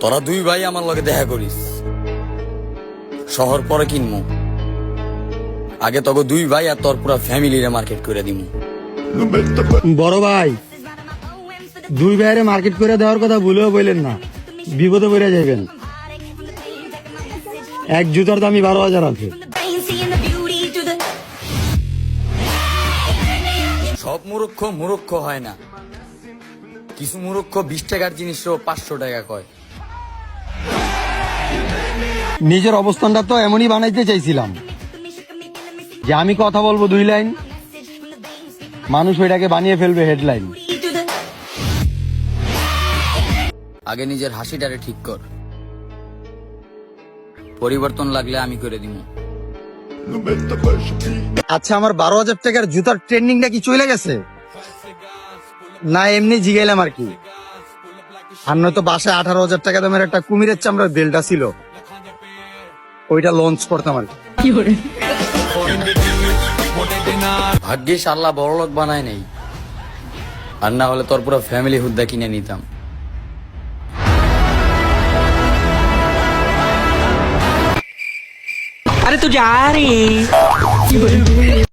তোরা দুই ভাই আমার লগে দেখা করিস। শহর পরে কিনমু। আগে তোকে দুই ভাই আর তোর পুরা ফ্যামিলিরে মার্কেট করে দিমু। বড় ভাই দুই ভাইয়ের মার্কেট করে দেওয়ার কথা ভুলেও বললেন না। বিপদে পড়ে যাবেন। এক জুতার দামই বারো হাজার আছে। সব মুরুক্ষ মুরুক্ষ হয় না। কিছু মুরুক্ষ বিশ টাকার জিনিসও পাঁচশো টাকা কয়। নিজের অবস্থানটা তো এমনই বানাইতে চাইছিলাম। যে আমি কথা বলব দুই লাইন মানুষ ওইটাকে বানিয়ে ফেলবে হেডলাইন। আগে নিজের হাসিটারে ঠিক কর। পরিবর্তন লাগলে আমি করে দিমু আচ্ছা আমার বারো হাজার টাকার জুতার ট্রেন্ডিংটা কি চলে গেছে? না এমনি জিগাইলাম আর কি। আর নয়তো বাসায় আঠারো হাজার টাকা দামের একটা কুমিরের চামড়ার বেলটা ছিল। ওইটা লঞ্চ করতাম আর কি ভাগ্যিস আল্লাহ বড়লোক বানায় নেই আর না হলে তোর পুরো ফ্যামিলি হুদ্দা কিনে নিতাম अरे तू जा रही